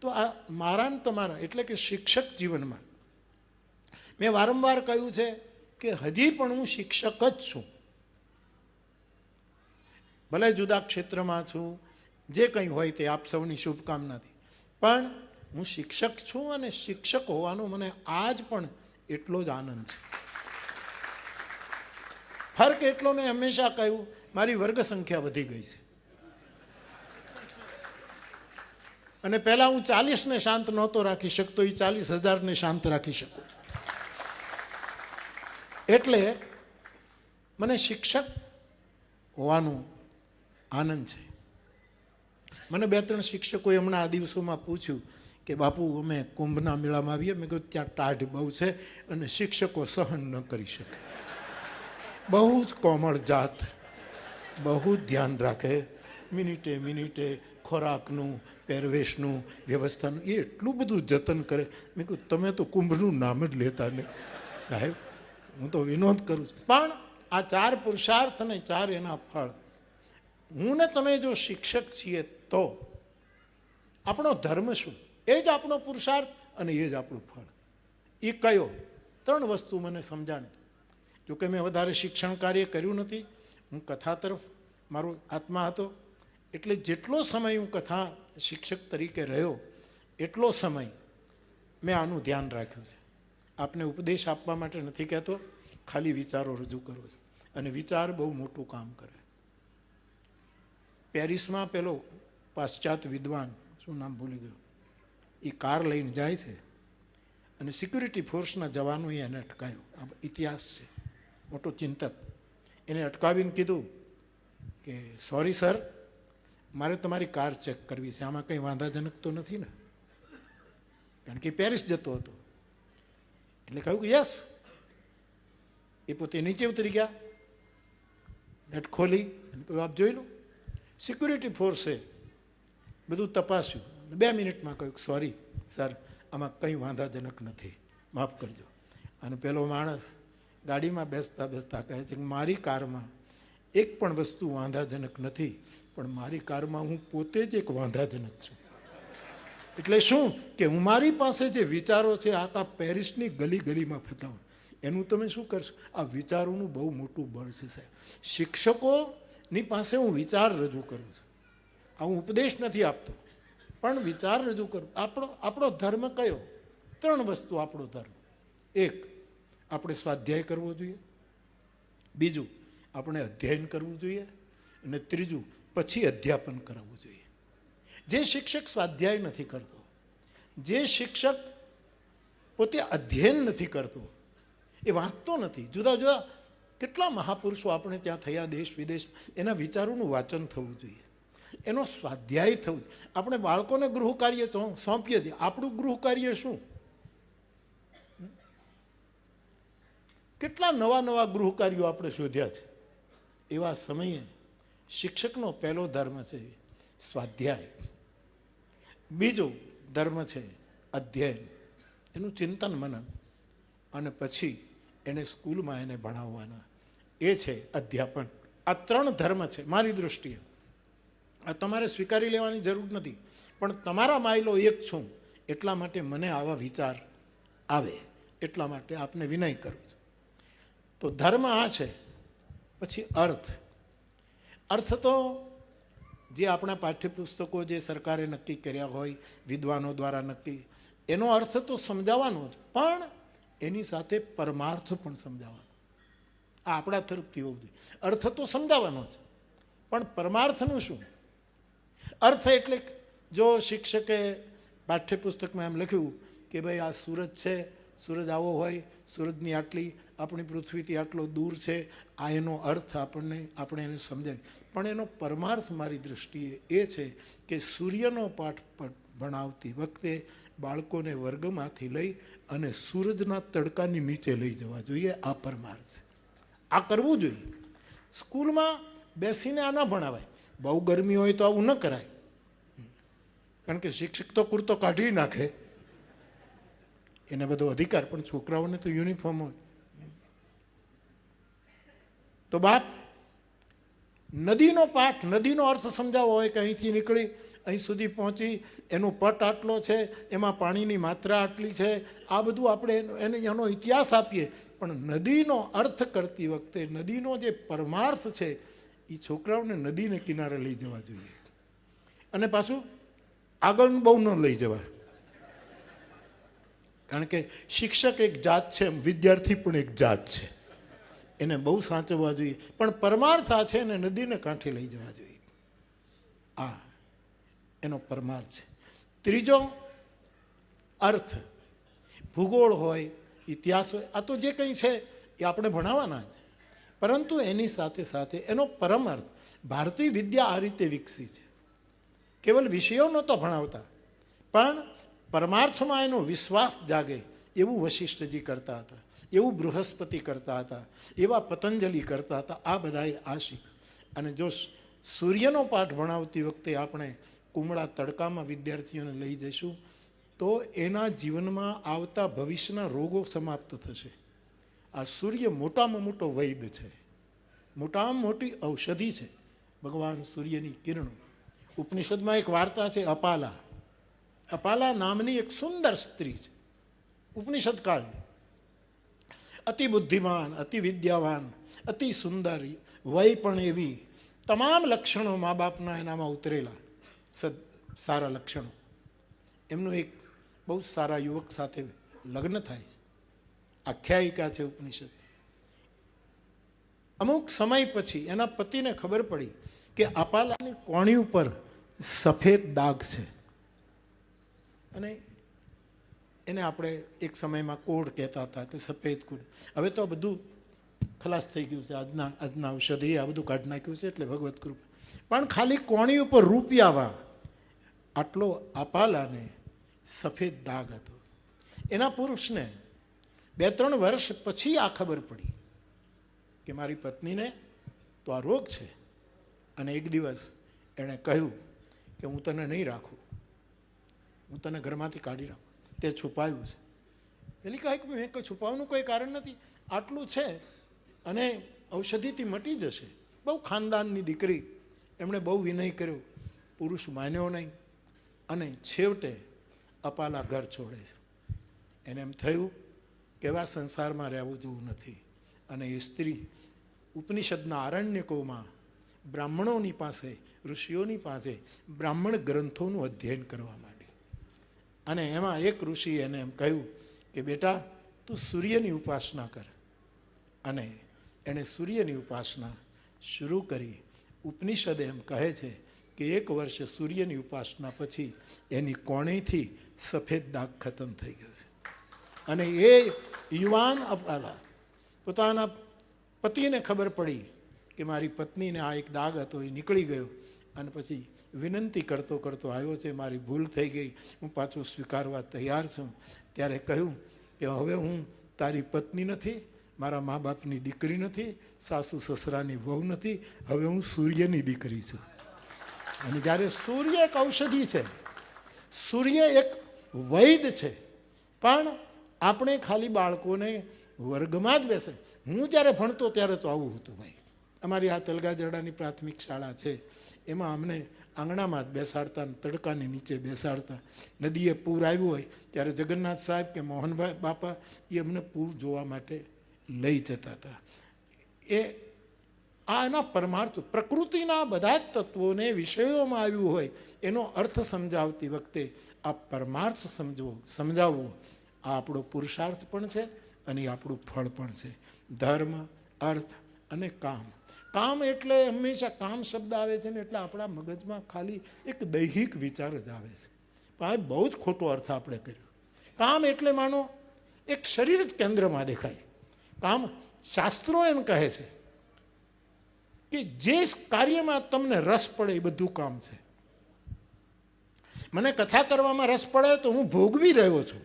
તો આ મારા તમારા, એટલે કે શિક્ષક જીવનમાં. મેં વારંવાર કહ્યું છે કે હજી પણ હું શિક્ષક જ છું. ભલે જુદા ક્ષેત્રમાં છું, જે કંઈ હોય તે આપ સૌની શુભકામનાથી. પણ હું શિક્ષક છું અને શિક્ષક હોવાનો મને આજ પણ એટલો જ આનંદ છે. ફર્ક એટલો મેં હંમેશા કહ્યું, મારી વર્ગ સંખ્યા વધી ગઈ છે. અને પહેલાં હું ચાલીસને શાંત નહોતો રાખી શકતો એ ચાલીસ હજારને શાંત રાખી શકું એટલે મને શિક્ષક હોવાનું આનંદ છે. મને બે ત્રણ શિક્ષકોએ હમણાં આ દિવસોમાં પૂછ્યું કે, બાપુ, અમે કુંભના મેળામાં આવીએ. મેં કહ્યું ત્યાં ટાઢ બહુ છે અને શિક્ષકો સહન ન કરી શકે. બહુ જ કોમળ જાત, બહુ જ ધ્યાન રાખે. મિનિટે મિનિટે ખોરાકનું પહેરવેશનું વ્યવસ્થાનું એ એટલું બધું જતન કરે. મેં કહ્યું તમે તો કુંભનું નામ જ લેતા ને. સાહેબ, હું તો વિનોદ કરું છું. પણ આ ચાર પુરુષાર્થ અને ચાર એના ફળ. હું ને તમે જો શિક્ષક છીએ તો આપણો ધર્મ શું? એ જ આપણો પુરુષાર્થ અને એ જ આપણું ફળ. એ કયો? ત્રણ વસ્તુ મને સમજાણી. જોકે મેં વધારે શિક્ષણ કાર્ય કર્યું નથી. હું કથા તરફ મારો આત્મા હતો. એટલે જેટલો સમય હું કથા શિક્ષક તરીકે રહ્યો, એટલો સમય મેં આનું ધ્યાન રાખ્યું છે. આપને ઉપદેશ આપવા માટે નથી કહેતો, ખાલી વિચારો રજૂ કરો છો. અને વિચાર બહુ મોટું કામ કરે. પેરિસમાં પેલો પાશ્ચાત વિદ્વાન, શું નામ ભૂલી ગયો, એ કાર લઈને જાય છે અને સિક્યુરિટી ફોર્સના જવાનોએ એને અટકાયો. આ ઇતિહાસ છે. મોટો ચિંતક. એને અટકાવીને કીધું કે સોરી સર મારે તમારી કાર ચેક કરવી છે. આમાં કંઈ વાંધાજનક તો નથી ને? કારણ કે પેરિસ જતો હતો. એટલે કહ્યું કે યસ એ પોતે નીચે ઉતરી ગયા. નેટ ખોલી અને કહ્યું, આપ જોઈ લો. સિક્યુરિટી ફોર્સે બધું તપાસ્યું. બે મિનિટમાં કહ્યું સોરી સર આમાં કંઈ વાંધાજનક નથી. માફ કરજો. અને પેલો માણસ ગાડીમાં બેસતા બેસતા કહે છે કે, મારી કારમાં એક પણ વસ્તુ વાંધાજનક નથી, પણ મારી કારમાં હું પોતે જ એક વાંધાજનક છું. એટલે શું કે હું મારી પાસે જે વિચારો છે આખા પેરિસની ગલી ગલીમાં ફેલાવું એનું તમે શું કરશો? આ વિચારોનું બહુ મોટું બળ છે સાહેબ. શિક્ષકોની પાસે હું વિચાર રજૂ કરું છું. આ હું ઉપદેશ નથી આપતો. પણ વિચાર રજૂ કરું. આપણો આપણો ધર્મ કયો? ત્રણ વસ્તુ આપણો ધર્મ. એક, આપણે સ્વાધ્યાય કરવો જોઈએ. બીજું આપણે અધ્યયન કરવું જોઈએ અને ત્રીજું, પછી અધ્યાપન કરાવવું જોઈએ. જે શિક્ષક સ્વાધ્યાય નથી કરતો, જે શિક્ષક પોતે અધ્યયન નથી કરતો, એ વાંચતો નથી. જુદા જુદા કેટલા મહાપુરુષો આપણે ત્યાં થયા દેશ વિદેશ, એના વિચારોનું વાંચન થવું જોઈએ. એનો સ્વાધ્યાય થવું આપણે બાળકોને ગૃહ કાર્ય સોંપીએ છીએ. આપણું ગૃહ કાર્ય શું? કેટલા નવા નવા ગૃહ કાર્યો આપણે શોધ્યા છે? એવા સમયે શિક્ષકનો પહેલો ધર્મ છે સ્વાધ્યાય. બીજો ધર્મ છે અધ્યયન. એનું ચિંતન મનન. અને પછી એને સ્કૂલમાં એને ભણાવવાના. એ છે અધ્યાપન. આ ત્રણ ધર્મ છે મારી દૃષ્ટિએ. આ તમારે સ્વીકારી લેવાની જરૂર નથી. પણ તમારા માયલો એક છું. એટલા માટે મને આવા વિચાર આવે. એટલા માટે આપને વિનય કરું છું. તો ધર્મ આ છે પછી અર્થ. અર્થ તો જે આપણા પાઠ્યપુસ્તકો જે સરકારે નક્કી કર્યા હોય, વિદ્વાનો દ્વારા નક્કી, એનો અર્થ તો સમજાવવાનો જ, પણ એની સાથે પરમાર્થ પણ સમજાવવાનો. આ આપણા તરફથી હોવું જોઈએ. અર્થ તો સમજાવવાનો જ, પણ પરમાર્થનું શું? અર્થ એટલે જો શિક્ષકે પાઠ્યપુસ્તકમાં એમ લખ્યું કે ભાઈ આ સુરત છે સૂરજ આવો હોય, સૂરજની આટલી આપણી પૃથ્વીથી આટલો દૂર છે, આ એનો અર્થ આપણને, આપણે એને સમજાય. પણ એનો પરમાર્થ મારી દૃષ્ટિએ એ છે કે સૂર્યનો પાઠ ભણાવતી વખતે બાળકોને વર્ગમાંથી લઈ અને સૂરજના તડકાની નીચે લઈ જવા જોઈએ, આ પરમાર્થ આ કરવું જોઈએ. સ્કૂલમાં બેસીને આ ન ભણાવાય. બહુ ગરમી હોય તો આવું ન કરાય. કારણ કે શિક્ષક તો કુર્તો કાઢી નાખે. એને બધો અધિકાર, પણ છોકરાઓને તો યુનિફોર્મ હોય. તો બાપ, નદીનો પાઠ, નદીનો અર્થ સમજાવો હોય કે અહીંથી નીકળી, અહીં સુધી પહોંચી, એનો પટ આટલો છે, એમાં પાણીની માત્રા આટલી છે, આ બધું આપણે એનો- એને ઇતિહાસ આપીએ. પણ નદીનો અર્થ કરતી વખતે, નદીનો જે પરમાર્થ છે એ છોકરાઓને નદીને કિનારે લઈ જવા જોઈએ. અને પાછું આગળ બહુ ન લઈ જવાય. કારણ કે શિક્ષક એક જાત છે એમ વિદ્યાર્થી પણ એક જાત છે. એને બહુ સાચવવા જોઈએ. પણ પરમાર્થ આ છે, એને નદીને કાંઠે લઈ જવા જોઈએ. આ એનો પરમાર્થ છે. ત્રીજો અર્થ, ભૂગોળ હોય, ઇતિહાસ હોય, આ તો જે કંઈ છે, એ આપણે ભણાવવાના જ. પરંતુ એની સાથે સાથે એનો પરમાર્થ, ભારતીય વિદ્યા આ રીતે વિકસી છે. કેવલ વિષયો નહોતો ભણાવતા. પણ પરમાર્થમાં એનો વિશ્વાસ જાગે એવું વશિષ્ઠજી કરતા હતા, એવું બૃહસ્પતિ કરતા હતા, એવા પતંજલિ કરતા હતા, આ બધાએ આશિક. અને જો સૂર્યનો પાઠ ભણાવતી વખતે આપણે કુમળા તડકામાં વિદ્યાર્થીઓને લઈ જઈશું, તો એના જીવનમાં આવતા ભવિષ્યના રોગો સમાપ્ત થશે. આ સૂર્ય મોટામાં મોટો વૈદ છે, મોટામાં મોટી ઔષધિ છે. ભગવાન સૂર્યની કિરણો. ઉપનિષદમાં એક વાર્તા છે, અપાલા. અપાલા નામની એક સુંદર સ્ત્રી છે. ઉપનિષદ કાળની. અતિ બુદ્ધિમાન, અતિ વિદ્યાવાન, અતિ સુંદર, વય પણ એવી. તમામ લક્ષણો મા બાપના એનામાં ઉતરેલા. સદ, સારા લક્ષણો. એમનું એક બહુ સારા યુવક સાથે લગ્ન થાય છે. આખ્યાયિકા છે ઉપનિષદ. અમુક સમય પછી એના પતિને ખબર પડી કે અપાલાની કોણી ઉપર સફેદ દાગ છે. અને એને આપણે એક સમયમાં કોડ કહેતા હતા કે સફેદ કોડ. હવે તો બધું ખલાસ થઈ ગયું છે. આજના આજના ઔષધિ આ બધું કાઢી નાખ્યું છે એટલે ભગવત કૃપા. પણ ખાલી કોણી ઉપર રૂપિયાવા આટલો અપાલાને સફેદ દાગ હતો. એના પુરુષને બે, ત્રણ વર્ષ પછી આ ખબર પડી કે મારી પત્નીને તો આ રોગ છે. અને એક દિવસ એણે કહ્યું કે હું તને નહીં રાખું. હું તને ઘરમાંથી કાઢી નાખું. તે છુપાયું છે પેલી કાંઈક મેં કંઈ છુપાવવાનું કોઈ કારણ નથી. આટલું છે અને ઔષધિથી મટી જશે. બહુ ખાનદાનની દીકરી. એમણે બહુ વિનય કર્યો. પુરુષ માન્યો નહીં. અને છેવટે અપાલા ઘર છોડે છે. એને એમ થયું કે એવા સંસારમાં રહેવું જેવું નથી. અને એ સ્ત્રી ઉપનિષદના આરણ્યકોમાં બ્રાહ્મણોની પાસે, ઋષિઓની પાસે બ્રાહ્મણ ગ્રંથોનું અધ્યયન કરવા માંડી અને એમાં એક ઋષિ એને એમ કહ્યું કે, બેટા, તું સૂર્યની ઉપાસના કર. અને એણે સૂર્યની ઉપાસના શરૂ કરી. ઉપનિષદ એમ કહે છે કે, એક વર્ષ સૂર્યની ઉપાસના પછી એની કોણીથી સફેદ દાગ ખતમ થઈ ગયો છે. અને એ યુવાન અપાલા પોતાના પતિને ખબર પડી કે, મારી પત્નીને આ એક દાગ હતો, એ નીકળી ગયો. અને પછી વિનંતી કરતો કરતો આવ્યો છે, મારી ભૂલ થઈ ગઈ. હું પાછું સ્વીકારવા તૈયાર છું. ત્યારે કહ્યું કે, હવે હું તારી પત્ની નથી, મારા મા બાપની દીકરી નથી, સાસુ સસરાની વહુ નથી, હવે હું સૂર્યની દીકરી છું. અને જ્યારે સૂર્ય એક ઔષધિ છે, સૂર્ય એક વૈદ છે, પણ આપણે ખાલી બાળકોને વર્ગમાં જ બેસે. હું જ્યારે ભણતો ત્યારે તો આવું હતું ભાઈ. અમારી આ તલગાજરડાની પ્રાથમિક શાળા છે, એમાં અમને આંગણામાં જ બેસાડતા તડકાની નીચે બેસાડતા. નદીએ પૂર આવ્યું હોય ત્યારે જગન્નાથ સાહેબ કે મોહનભાઈ બાપા એ અમને પૂર જોવા માટે લઈ જતા હતા. એ આ એના પરમાર્થ પ્રકૃતિના બધા જ તત્વોને વિષયોમાં આવ્યું હોય એનો અર્થ સમજાવતી વખતે આ પરમાર્થ સમજવો, સમજાવવો આ આપણો પુરુષાર્થ પણ છે અને આપણું ફળ પણ છે. ધર્મ, અર્થ અને કામ કામ એટલે હંમેશા કામ શબ્દ આવે છે ને એટલે આપણા મગજમાં ખાલી એક દૈહિક વિચાર જ આવે છે. પણ આ બહુ જ ખોટો અર્થ આપણે કર્યો. કામ એટલે માનો, એક શરીર જ કેન્દ્રમાં દેખાય. કામ શાસ્ત્રો એમ કહે છે કે જે કાર્યમાં તમને રસ પડે એ બધું કામ છે. મને કથા કરવામાં રસ પડે તો હું ભોગવી રહ્યો છું.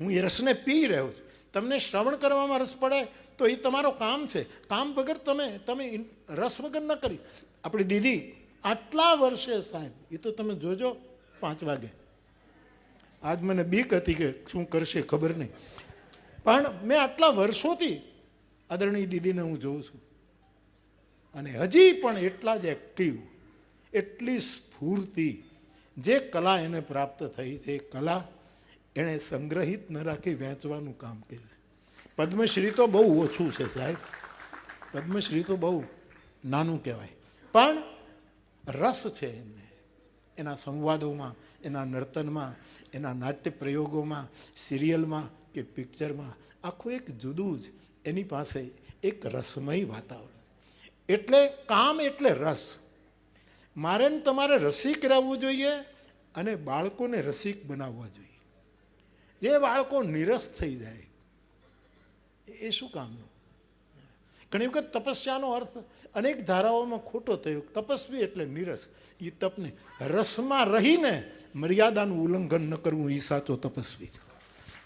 હું એ રસને પી રહ્યો છું. તમને શ્રવણ કરવામાં રસ પડે, તો એ તમારો કામ છે. કામ વગર તમે તમે રસ વગર ન કરી. આપણી દીદી આટલા વર્ષે સાહેબ, એ તો તમે જોજો પાંચ વાગે. આજ મને બીક હતી કે શું કરશે ખબર નહીં. પણ મેં આટલા વર્ષોથી આદરણીય દીદીને હું જોઉં છું. અને હજી પણ એટલા જ એક્ટિવ એટલી સ્ફૂર્તિ. જે કલા એને પ્રાપ્ત થઈ છે એ કલા એણે સંગ્રહિત ન રાખી વેચવાનું કામ કર્યું. પદ્મશ્રી તો બહુ ઓછું છે સાહેબ. પદ્મશ્રી તો બહુ નાનું કહેવાય. પણ રસ છે એમને. એના સંવાદોમાં, એના નર્તનમાં, એના નાટ્ય પ્રયોગોમાં, સિરિયલમાં કે પિક્ચરમાં આખું એક જુદું જ એની પાસે એક રસમય વાતાવરણ. એટલે કામ એટલે રસ. મારે તમારે રસિક રહેવું જોઈએ અને બાળકોને રસિક બનાવવા જોઈએ. જે બાળકો નિરસ થઈ જાય, એ શું કામનું? ઘણી વખત તપસ્યાનો અર્થ અનેક ધારાઓમાં ખોટો થયો. તપસ્વી એટલે નિરસ. એ તપને રસમાં રહીને મર્યાદાનું ઉલ્લંઘન ન કરવું એ સાચો તપસ્વી છે.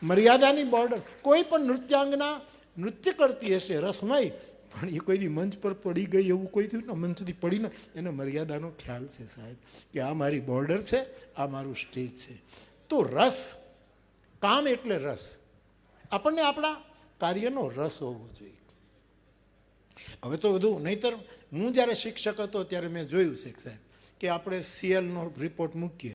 મર્યાદાની બોર્ડર કોઈ પણ નૃત્યાંગના નૃત્ય કરતી હશે રસમય, પણ એ કોઈ દી મંચ પર પડી ગઈ એવું કોઈ થયું? ને, મંચથી પડીને એને મર્યાદાનો ખ્યાલ છે સાહેબ, કે આ મારી બોર્ડર છે, આ મારું સ્ટેજ છે. તો રસ કામ એટલે રસ. આપણને આપણા કાર્યનો રસ હોવો જોઈએ. હવે તો બધું નહીતર હું જ્યારે શિક્ષક હતો ત્યારે મેં જોયું છે સાહેબ, કે આપણે સીએલનો રિપોર્ટ મૂકીએ.